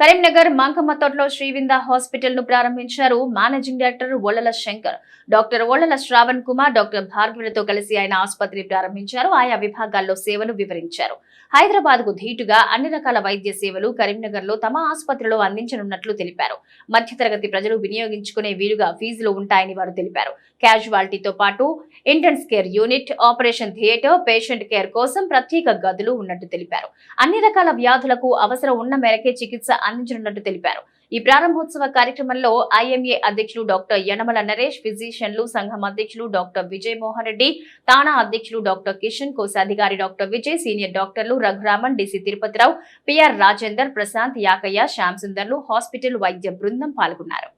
కరీంనగర్ మంకమ్మతోటలో శ్రీవింద హాస్పిటల్ను ప్రారంభించారు managing director Ollala Shankar. Doctor Ollala Shravan Kumar doctor భార్గవులతో కలిసి ఆయన ఆసుపత్రి ప్రారంభించారు. ఆయా విభాగాల్లో సేవలు వివరించారు. హైదరాబాద్కు ధీటుగా అన్ని రకాల వైద్య సేవలు కరీంనగర్లో తమ ఆసుపత్రిలో అందించనున్నట్లు తెలిపారు. మధ్యతరగతి ప్రజలు వినియోగించుకునే వీలుగా ఫీజులు ఉంటాయని వారు తెలిపారు. క్యాజువాలిటీతో పాటు intense care unit operation theatre patient care కోసం ప్రత్యేక గదులు ఉన్నట్టు తెలిపారు. అన్ని రకాల వ్యాధులకు అవసరం ఉన్న మేరకే చికిత్స అందించనున్నట్టు తెలిపారు. ఈ ప్రారంభోత్సవ కార్యక్రమంలో ఐఎంఏ అధ్యక్షులు డాక్టర్ యనమల నరేష్ ఫిజిషియన్లు సంఘం అధ్యక్షులు డాక్టర్ విజయ్ మోహన్ రెడ్డి తానా అధ్యక్షులు డాక్టర్ కిషన్ కోశాధికారి డాక్టర్ విజయ్ సీనియర్ డాక్టర్లు రఘురామన్ డిసి తిరుపతిరావు పిఆర్ రాజేందర్ ప్రశాంత్ యాకయ్య శ్యామ్ సుందర్లు హాస్పిటల్ వైద్య బృందం పాల్గొన్నారు.